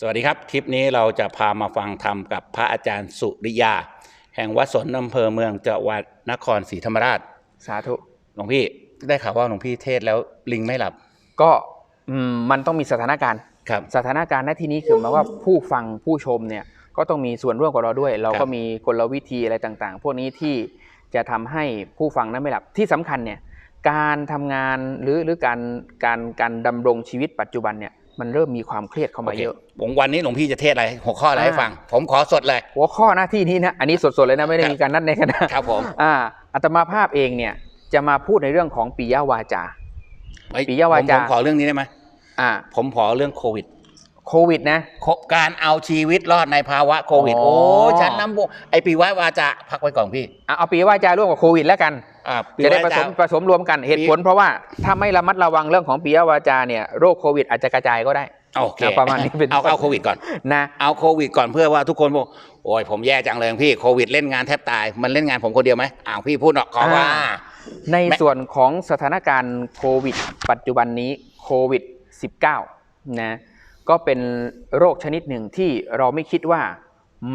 สวัสดีครับ คลิปนี้เราจะพามาฟังธรรมกับพระอาจารย์สุริยา แห่งวัดสนอำเภอเมืองจังหวัดนครศรีธรรมราช สาธุ หลวงพี่ได้ข่าวว่าหลวงพี่เทศน์แล้วลิงไม่หลับ ก็อืมมันต้องมีสถานการณ์ ครับ สถานการณ์ณที่นี้คือหมายว่าผู้ฟังผู้ชมเนี่ยก็ต้องมีส่วนร่วมกับเราด้วย เราครัก็บ มีกลวิธีอะไรต่างๆ พวกนี้ที่จะทำให้ผู้ฟังนั้นไม่หลับที่สำคัญเนี่ยการทำงานหรือหรือการการการดำรงชีวิตปัจจุบันเนี่ย มันเริ่มมีความเครียดเข้ามาเยอะผมวันนี้หลวงพี่จะเทศน์อะไร หัวข้ออะไรให้อ่าฟัง ผมขอสดเลย หัวข้อหน้าที่นี้นะ อันนี้สดๆเลยนะ ไม่ได้ครับมีการนัดในคณะครับผมอ่าอัตมาภาพเองเนี่ย จะมาพูดในเรื่องของปิยวาจาเอ้ยปิยวาจาผมผมขอเรื่องนี้ได้ไหมอ่า ผมขอเรื่องโควิดโควิดนะโคการเอาชีวิตรอดในภาวะโควิดอ๋อโอ้ฉันน้ำบุไอปีไว้วาจะพักไว้ก่อนพี่อะเอาปิยวาจาร่วมกับโควิดแล้วกันอ่าปี จะได้ผวาสจามผสมรวมกันเหตุผลเพราะว่าถ้าไม่ระมัดระวังเรื่องของปิยวาจาเนี่ยโรคโควิดอาจจะกระจายก็ได้โอเคประมาณนี้เป็นเอาต้นเอาโควิดก่อนนะเอาโควิดก่อนเพื่อว่าทุกคนบอกโอ้ยผมแย่จังเลยพี่โควิดเล่นงานแทบตายมันเล่นงานผมคนเดียวไหมอ้าวพี่พูดหรอกขอว่า ในแม่ส่วนของสถานการณ์โควิด ปัจจุบันนี้โควิด 19 นะก็เป็นโรคชนิดหนึ่งที่เราไม่คิดว่า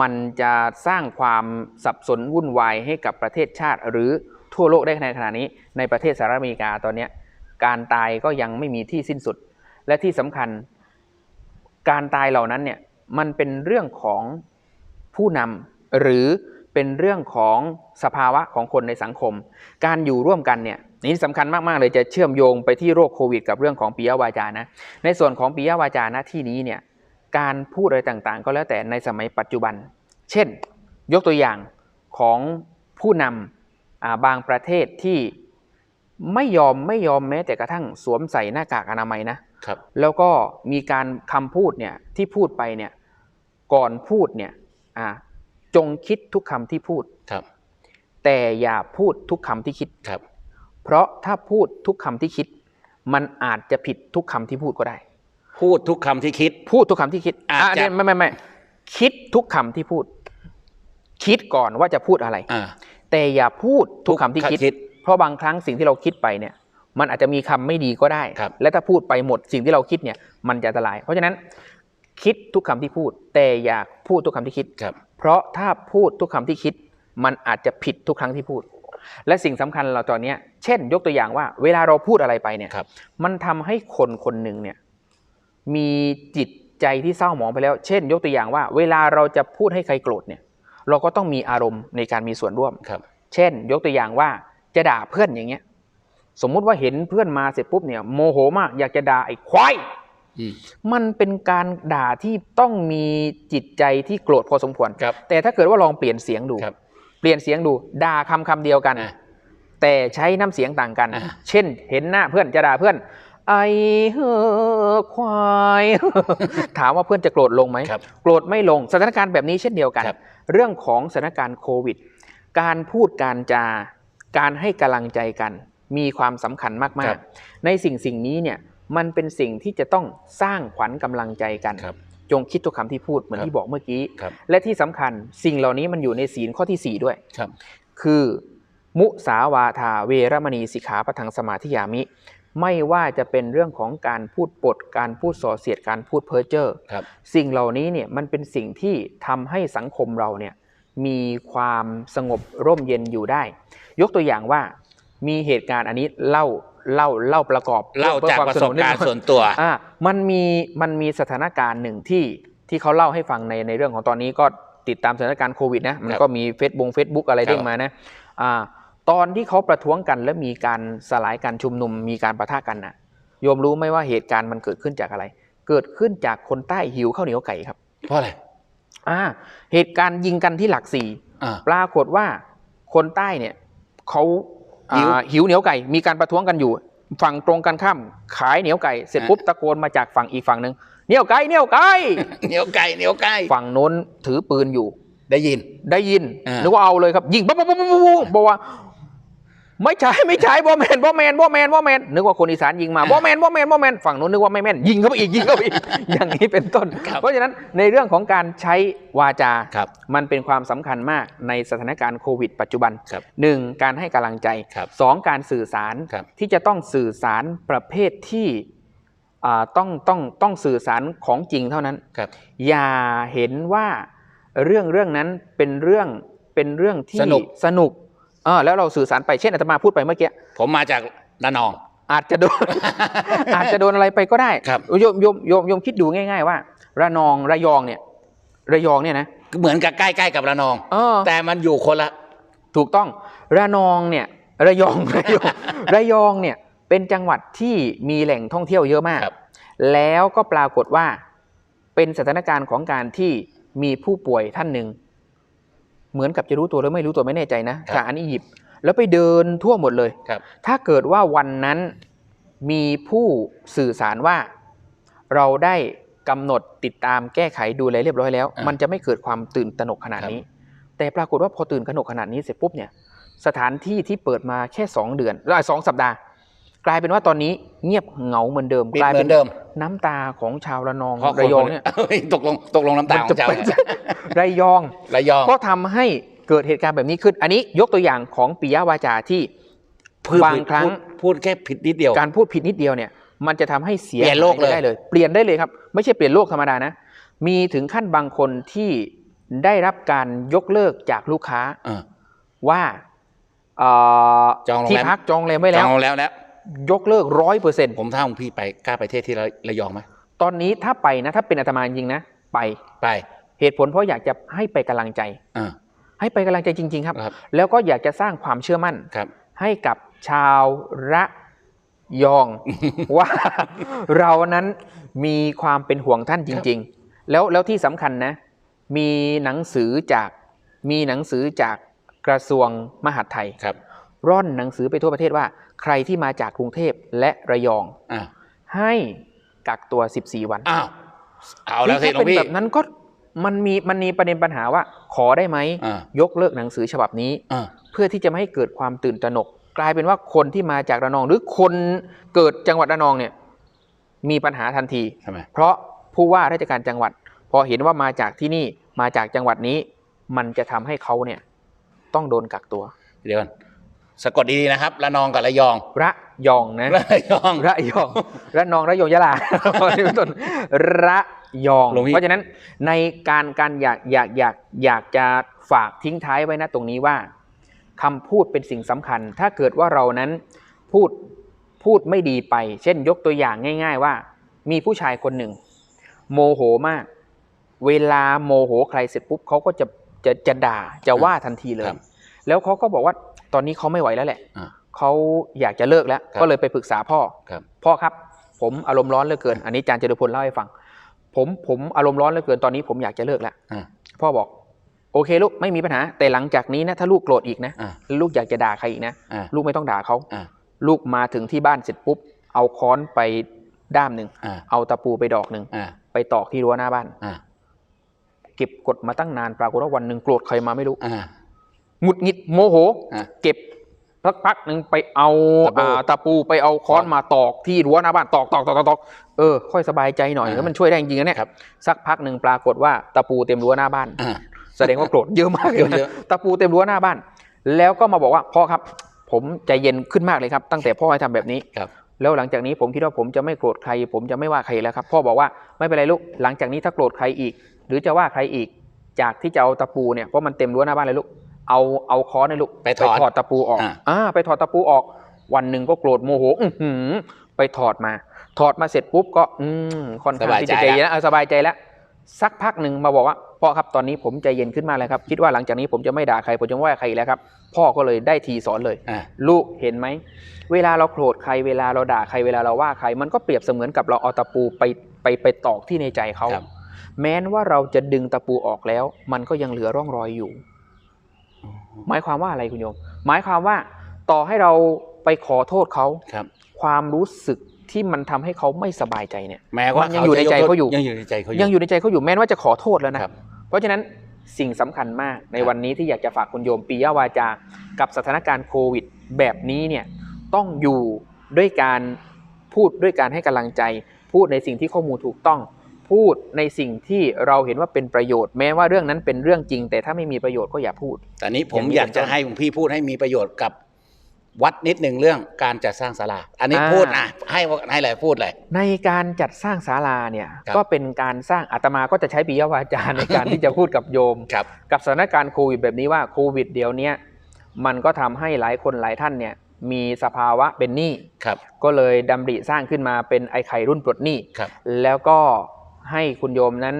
มันจะสร้างความสับสนวุ่นวายให้กับประเทศชาติหรือ ทั่วโลกได้ในขณะนี้ ในประเทศสหรัฐอเมริกาตอนนี้การตายก็ยังไม่มีที่สิ้นสุด และที่สำคัญ การตายเหล่านั้นเนี่ยมันเป็นเรื่องของผู้นำหรือเป็นเรื่องของสภาวะของคนในสังคม การอยู่ร่วมกันเนี่ยนี่สำคัญมาก ๆ เลยจะเชื่อมโยงไปที่โรคโควิด กับเรื่องของปิยวาจานะ ในส่วนของปิยวาจานะที่นี้เนี่ยการพูดอะไรต่างๆ ก็แล้วแต่ในสมัยปัจจุบัน เช่น ยกตัวอย่างของผู้นำ บางประเทศที่ไม่ยอมไม่ยอมแม้แต่กระทั่งสวมใส่หน้ากากอนามัยนะครับ แล้วก็มีการคำพูดเนี่ยที่พูดไปเนี่ยก่อนพูดเนี่ยอ่าจงคิดทุกคำที่พูดครับ แต่อย่าพูดทุกคำที่คิดครับ เพราะถ้าพูดทุกคำที่คิด มันอาจจะผิดทุกคำที่พูดก็ได้ พูดทุกคำที่คิด พูดทุกคำที่คิดอาจอะจะเนี่ยไม่ไม่ไม่คิดทุกคำที่พูด คิดก่อนว่าจะพูดอะไรอ่า แต่อย่าพูดทุกคำที่คิดทุกคำคิด เพราะบางครั้งสิ่งที่เราคิดไปเนี่ยมันอาจจะมีคำไม่ดีก็ได้ครับและถ้าพูดไปหมดสิ่งที่เราคิดเนี่ยมันจะอันตราย เพราะฉะนั้นคิดทุกคำที่พูด แต่อย่าพูดทุกคำที่คิดครับ เพราะถ้าพูดทุกคำที่คิด มันอาจจะผิดทุกครั้งที่พูด และสิ่งสำคัญเราตอนเนี้ยเช่น ยกตัวอย่างว่า เวลาเราพูดอะไรไปเนี่ยครับมันทำให้คนคนหนึ่งเนี่ยมีจิตใจที่เศร้าหมองไปแล้ว เช่น ยกตัวอย่างว่า เวลาเราจะพูดให้ใครโกรธเนี่ย เราก็ต้องมีอารมณ์ในการมีส่วนร่วมครับ เช่น ยกตัวอย่างว่าจะด่าเพื่อนอย่างเงี้ย สมมุติว่าเห็นเพื่อนมาเสร็จปุ๊บเนี่ยโมโหมากอยากจะด่าไอ้ควายอืมมันเป็นการด่าที่ต้องมีจิตใจที่โกรธพอสมควรครับ แต่ถ้าเกิดว่าลองเปลี่ยนเสียงดูครับเปลี่ยนเสียงดูด่าคำคำเดียวกันอ่าแต่ใช้น้ำเสียงต่างกันอ่าเช่น เห็นหน้าเพื่อนจะด่าเพื่อน ไอ้เฮ้อควาย ถามว่าเพื่อนจะโกรธลงไหมครับโกรธไม่ลงสถานการณ์แบบนี้เช่นเดียวกัน ครับ เรื่องของสถานการณ์โควิด การพูดการจาการให้กำลังใจกัน มีความสำคัญคมารักบ ๆ ในสิ่งสิ่งนี้เนี่ยมันเป็นสิ่งที่จะต้องสร้างขวัญกำลังใจกัน ครับ จงคิดทุกคำที่พูดเหมือนครับที่บอกเมื่อกี้ ครับและที่สำคัญสิ่งเหล่านี้มันอยู่ในศีลข้อที่4 ด้วย ครับ คือ มุสาวาทาเวรมณีสิกขาปะทังสมาธิยามิ ไม่ว่าจะเป็นเรื่องของการพูดปด การพูดส่อเสียดการพูดเพ้อเจ้อครับสิ่งเหล่านี้เนี่ยมันเป็นสิ่งที่ทำให้สังคมเราเนี่ยมีความสงบร่มเย็นอยู่ได้ ยกตัวอย่างว่ามีเหตุการณ์อันนี้เล่าเล่าเล่าประกอบเล่าพื่อจากควมประสบการณ์กนิดหน่อยส่วนตัวอ่ามันมีมันมีสถานการณ์หนึ่งที่ที่เขาเล่าให้ฟังในในเรื่องของตอนนี้ก็ติดตามสถานการณ์โควิดนะมันก็มีเฟซบุ๊กเฟซบุ๊กอะไรครับเด้งมานะอ่า ตอนที่เขาประท้วงกัน และมีการสลายการชุมนุมมีการประทะกันนะโยมรู้ไหมว่าเหตุการณ์มันเกิดขึ้นจากอะไร เกิดขึ้นจากคนใต้หิวข้าวเหนียวไก่ครับ เพราะอะไรอ่าเหตุการณ์ยิงกันที่หลักสี่อ่าปรากฏว่าคนใต้เนี่ยเขาอ่าหิวหิวเหนียวไก่ มีการประท้วงกันอยู่ ฝั่งตรงกันข้าม ขายเหนียวไก่เสร็จอ่าปุ๊บตะโกนมาจากฝั่งอีกฝั่งหนึ่งเหนียวไก่เหนียวไก่เหนียวไก่เหนียวไก่ฝั่งโน้นถือปืนอยู่ ได้ยินได้ยินอ่านึนึกว่าเอาเลยครับ ยิงปั๊บปั๊บปั๊บปั๊บปั๊บบอกว่า ไม่ใช่ไม่ใช่บอแมนบอแมนบอแมนบอแมนนึกว่าคนอีสานยิงมาบอแมนบอแมนบอแมนฝั่งโน้นนึกว่าไม่แม่นยิงเข้าไปอีกยิงเข้าไปอีกอย่างนี้เป็นต้นครับเพราะฉะนั้นในเรื่องของการใช้วาจาครับมันเป็นความสำคัญมากในสถานการณ์โควิด ปัจจุบันครับหนึ่งการให้กำลังใจครับสองการสื่อสารครับที่จะต้องสื่อสารประเภทที่อ่าต้องต้องต้องสื่อสารของจริงเท่านั้นครับอย่าเห็นว่าเรื่องเรื่องนั้นเป็นเรื่องเป็นเรื่องที่สนุกสนุก เออแล้วเราสื่อสารไปเช่นอาตมาพูดไปเมื่อกี้ผมมาจากระนอง อาจจะโดน อาจจะโดนอะไรไปก็ได้ครับ โยมโยมโยมโยมคิดดูง่าย ๆ ว่า ระนองระยองเนี่ย ระยองเนี่ยนะเหมือนกับใกล้ๆกับระนองเออแต่มันอยู่คนละ ถูกต้อง ระนองเนี่ย ระยองระยองระยองเนี่ยเป็นจังหวัดที่มีแหล่งท่องเที่ยวเยอะมากครับแล้วก็ปรากฏว่าเป็นสถานการณ์ของการที่มีผู้ป่วยท่านหนึ่ง เหมือนกับจะรู้ตัวหรือไม่รู้ตัวไม่แน่ใจนะจากอันอียิปต์แล้วไปเดินทั่วหมดเลยครับถ้าเกิดว่าวันนั้นมีผู้สื่อสารว่าเราได้กำหนดติดตามแก้ไขดูแลเรียบร้อยแล้วอ่ามัมันจะไม่เกิดความตื่นตระหนกขนาดนี้ แต่ปรากฏว่าพอตื่นตระหนกขนาดนี้เสร็จปุ๊บเนี่ยสถานที่ที่เปิดมาแค่ 2 เดือนหรือสองสัปดาห์ กลายเป็นว่าตอนนี้เงียบเหงาเหมือนเดิม ปิดกลายเหมืเป็อนนเดิม น้ำตาของชาวระนองเพราะระยองเนี่ยคนตกลงตกลงน้ำตาของเจ้ามันจะเป็นระยอง ระยองก็ทำให้เกิดเหตุการณ์แบบนี้ขึ้น อันนี้ยกตัวอย่างของปิยวาจาที่พูดบางครั้ง พูดพูดแค่ผิดนิดเดียว การพูดผิดนิดเดียวเนี่ย มันจะทำให้เสียเปลี่ยนโลกเลยหาไปได้เลย เปลี่ยนได้เลยครับ ไม่ใช่เปลี่ยนโลกธรรมดานะ มีถึงขั้นบางคนที่ได้รับการยกเลิกจากลูกค้าเออ ว่าเอ่อจองโรงแรม ที่พักจองโรงแรมไว้แล้วจองแล้วแล้ว ยกเลิกร้อยเปอร์เซ็นต์ผมถ้าของพี่ไปกล้าไปเทศที่ระระยองไหมตอนนี้ถ้าไปนะถ้าเป็นอาตมาจริงๆนะไปไป เหตุผลเพราะอยากจะให้ไปกำลังใจเออให้ไปกำลังใจจริงๆครับครับ แล้วก็อยากจะสร้างความเชื่อมั่นครับ ให้กับชาวระยองว่าเรานั้นมีความเป็นห่วงท่านจริง ๆ แล้วแล้วที่สำคัญนะ มีหนังสือจากมีหนังสือจากกระทรวงมหาดไทยครับ ร่อนหนังสือไปทั่วประเทศว่า ใครที่มาจากกรุงเทพและระยองอ่าให้กักตัว 14 วันอ้าวเอาแล้วสินี่หลวถ้างเป็นพี่แบบนั้นก็มันมีมันมีประเด็นปัญหาว่า ขอได้ไหมอ่ายกเลิกหนังสือฉบับนี้อ่าเพื่อที่จะไม่ให้เกิดความตื่นตระหนก กลายเป็นว่าคนที่มาจากระนอง หรือคนเกิดจังหวัดระนองเนี่ย มีปัญหาทันทีทำไมเพราะผู้ว่าราชการจังหวัด พอเห็นว่ามาจากที่นี่มาจากจังหวัดนี้ มันจะทำให้เขาเนี่ย ต้องโดนกักตัว เดี๋ยวก่อน สะกดดีๆนะครับระนองกับระยองระยองนะระยองระยองระนองระยองยะลาเป็นต้นระยองหลวงพี่เพราะฉะนั้นในการการอยากอยากอยากอยากจะฝากทิ้งท้ายไว้นะตรงนี้ว่าคำพูดเป็นสิ่งสำคัญ ถ้าเกิดว่าเรานั้นพูดพูดไม่ดีไป เช่นยกตัวอย่างง่าย ๆ ว่า มีผู้ชายคนหนึ่ง โมโหมาก เวลาโมโหใครเสร็จปุ๊บเขาก็จะจะจะด่าจะว่าทันทีเลยครับ แล้วเขาก็บอกว่าตอนนี้เขาไม่ไหวแล้วแหละอ่าเขาอยากจะเลิกแล้วครับก็เลยไปปรึกษาพ่อครับพ่อครับ ผมอารมณ์ร้อนเหลือเกิน อันนี้อาจารย์เจริญพลเล่าให้ฟัง ผมผมอารมณ์ร้อนเหลือเกินตอนนี้ผมอยากจะเลิกแล้วอ่าพ่อบอก โอเคลูกไม่มีปัญหา แต่หลังจากนี้นะถ้าลูกโกรธอีกนะอ่าแล้วลูกอยากจะด่าใครอีกนะอ่าลูกไม่ต้องด่าเขาอ่าลูกมาถึงที่บ้านเสร็จปุ๊บ เอาค้อนไปด้ามหนึ่งอ่าเอาตะปูไปดอกหนึ่งอ่าไปตอกที่รั้วหน้าบ้านอ่าเก็บกดมาตั้งนานปรากฏว่าวันหนึ่งโกรธใครมาไม่รู้อ่า หงุดหงิดโมโห อ่าเก็บสักพักหนึ่งไปเอาตะปูอ่าตะปูไปเอาค้อนมาตอกที่รั้วหน้าบ้านตอกตอกตอกตอกตอกเออค่อยสบายใจหน่อยอ่าแล้วมันช่วยได้จริงๆนะเนี่ยครับ สักพักหนึ่งปรากฏว่าตะปูเต็มรั้วหน้าบ้าน อ่า แสดงว่าโกรธเยอะมากเลยเยนะอะ ตะปูเต็มรั้วหน้าบ้าน แล้วก็มาบอกว่าพ่อครับ ผมใจเย็นขึ้นมากเลยครับ ตั้งแต่พ่อให้ทำแบบนี้ ครับ แล้วหลังจากนี้ผมคิดว่าผมจะไม่โกรธใคร ผมจะไม่ว่าใครแล้วครับพ่อบอกว่าไม่เป็นไรลูกหลังจากนี้ถ้าโกรธใครอีก หรือจะว่าใครอีกจากที่จะเอาตะปูเนี่ยเพราะมันเต็มรั้วหน้าบ้านเลยลูก เอาเอาค้อนเนี่ยลูกไปถอดถอดตะปูออกอ่าอ่าไปถอดตะปูออก วันหนึ่งก็โกรธโมโหอื้อหือไปถอดมา ถอดมาเสร็จปุ๊บก็อืมค่อนข้างที่จะใจเย็นแล้วเออสบายใจแล้วสักพักหนึ่งมาบอกว่าพ่อครับตอนนี้ผมใจเย็นขึ้นมากเลยครับ คิดว่าหลังจากนี้ผมจะไม่ด่าใครผมจะไม่ว่าใครอีกแล้วครับ พ่อก็เลยได้ทีสอนเลยอ่าลูกเห็นไหม เวลาเราโกรธใครเวลาเราด่าใครเวลาเราว่าใคร มันก็เปรียบเสมือนกับเราเอาตะปูไปไปไปตอกที่ในใจเขาครับแม้นว่าเราจะดึงตะปูออกแล้ว มันก็ยังเหลือร่องรอยอยู่ หมายความว่าอะไรคุณโยม หมายความว่าต่อให้เราไปขอโทษเขาครับ ความรู้สึกที่มันทำให้เขาไม่สบายใจเนี่ย แม้ว่ามันยังอยู่ในใจเขาอยู่ยังอยู่ในใจเขาอยู่ยังอยู่ในใจเขาอยู่แม้ว่าจะขอโทษแล้วนะครับเพราะฉะนั้นสิ่งสำคัญมากในครับวันนี้ที่อยากจะฝากคุณโยมปียวาจา กับสถานการณ์โควิด แบบนี้เนี่ยต้องอยู่ด้วยการพูดด้วยการให้กำลังใจ พูดในสิ่งที่ข้อมูลถูกต้อง พูดในสิ่งที่เราเห็นว่าเป็นประโยชน์แม้ว่าเรื่องนั้นเป็นเรื่องจริง แต่ถ้าไม่มีประโยชน์ก็อย่าพูดแต่นี้ผมอย่างนี้อยากจะเป็นต้นให้หลวงพี่พูดให้มีประโยชน์กับวัดนิดหนึ่งเรื่องการจัดสร้างศาลา อันนี้อ่าพูดนะให้ให้เลยพูดเลย ในการจัดสร้างศาลาเนี่ยครับก็เป็นการสร้างอาตมาก็จะใช้ปิยวาจาในการที่จะพูดกับโยมครับกับสถานการณ์โควิดแบบนี้ว่าโควิดเดี๋ยวเนี้ยมันก็ทำให้หลายคนหลายท่านเนี่ยมีสภาวะเป็นหนี้ครับก็เลยดำริสร้างขึ้นมาเป็นไอไข่รุ่นปลดหนี้ครับแล้วก็ ให้คุณโยมนั้น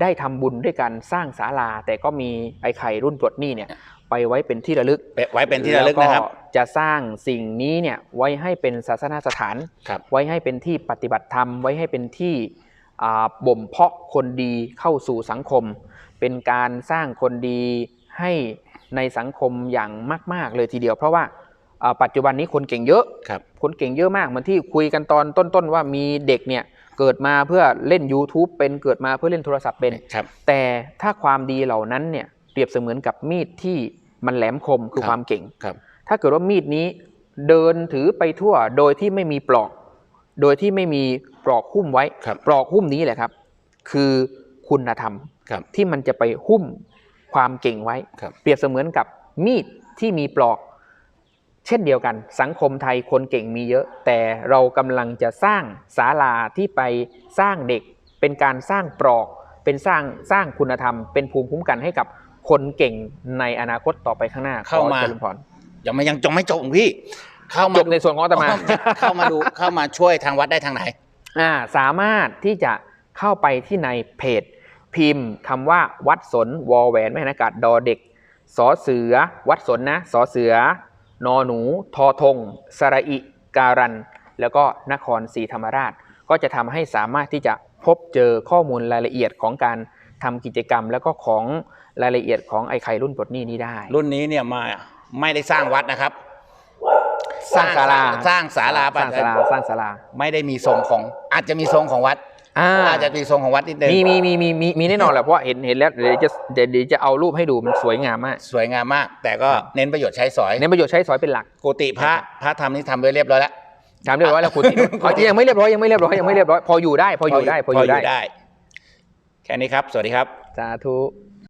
ได้ทำบุญด้วยการสร้างศาลา แต่ก็มีไอไข่รุ่นปลดหนี้เนี่ยไปไว้เป็นที่ระลึกไว้เป็นที่ระลึกนะครับแล้วจะสร้างสิ่งนี้เนี่ยไว้ให้เป็นศาสนสถานครับไว้ให้เป็นที่ปฏิบัติธรรม ไว้ให้เป็นที่อ่าบ่มเพาะคนดีเข้าสู่สังคม เป็นการสร้างคนดีให้ในสังคมอย่างมาก ๆ เลยทีเดียว เพราะว่าอ่าปัจจุบันนี้คนเก่งเยอะครับคนเก่งเยอะมากเหมือนที่คุยกันตอนต้นๆว่ามีเด็กเนี่ย เกิดมาเพื่อเล่น YouTube เป็นเกิดมาเพื่อเล่นโทรศัพท์เป็นครับแต่ถ้าความดีเหล่านั้นเนี่ยเปรียบเสมือนกับมีดที่มันแหลมคมคือครับความเก่งครับถ้าเกิดว่ามีดนี้เดินถือไปทั่วโดยที่ไม่มีปลอก โดยที่ไม่มีปลอกหุ้มไว้ครับปลอกหุ้มนี้แหละครับ คือคุณธรรมครับที่มันจะไปหุ้มความเก่งไว้ครับเปรียบเสมือนกับมีดที่มีปลอก เช่นเดียวกันสังคมไทยคนเก่งมีเยอะ แต่เรากำลังจะสร้างศาลาที่ไปสร้างเด็ก เป็นการสร้างปลอก เป็นสร้างสร้างคุณธรรม เป็นภูมิคุ้มกันให้กับคนเก่งในอนาคตต่อไปข้างหน้าเข้ามาขอเจริญพรยังไม่ยังจงไม่จบพี่ เข้ามาจบในส่วนของอาตมา เข้ามาดูเข้ามาช่วยทางวัดได้ทางไหนอ่าสามารถที่จะเข้าไปที่ในเพจ พิมพ์คำว่าวัดสนวอแหวนไม่ให้นากาศดอเด็กสอเสือ วัดสนนะสอเสือ นอหนูทอทงสระอิการัน แล้วก็นครศรีธรรมราช ก็จะทำให้สามารถที่จะพบเจอข้อมูลรายละเอียดของการทำกิจกรรม แล้วก็ของรายละเอียดของไอ้ไข่รุ่นปลดหนี้นี้ได้ รุ่นนี้เนี่ยมาไม่ได้สร้างวัดนะครับ สร้างศาลาสร้างศาลาสร้างศาลาสร้างศาลาไม่ได้มีทรงของอาจจะมีทรงของวัด อ่าอาจจะมีทรงของวัดนิดนึงมีมีมีมีมีมีแน่นอนแหละเพราะว่าเห็นเห็นแล้วเดี๋ยวจะเดี๋ยวเดี๋ยวจะเอารูปให้ดูมันสวยงามมาก สวยงามมาก แต่ก็เน้นประโยชน์ใช้สอยเน้นประโยชน์ใช้สอยเป็นหลักกุฏิพระพระธรรมนี่ทำไว้เรียบร้อยแล้วถามเรียบร้อยแล้วคุณติอ๋อยังไม่เรียบร้อยยังไม่เรียบร้อยยังไม่เรียบร้อยพออยู่ได้ พออยู่ได้พออยู่ได้ แค่นี้ครับ สวัสดีครับ สาธุ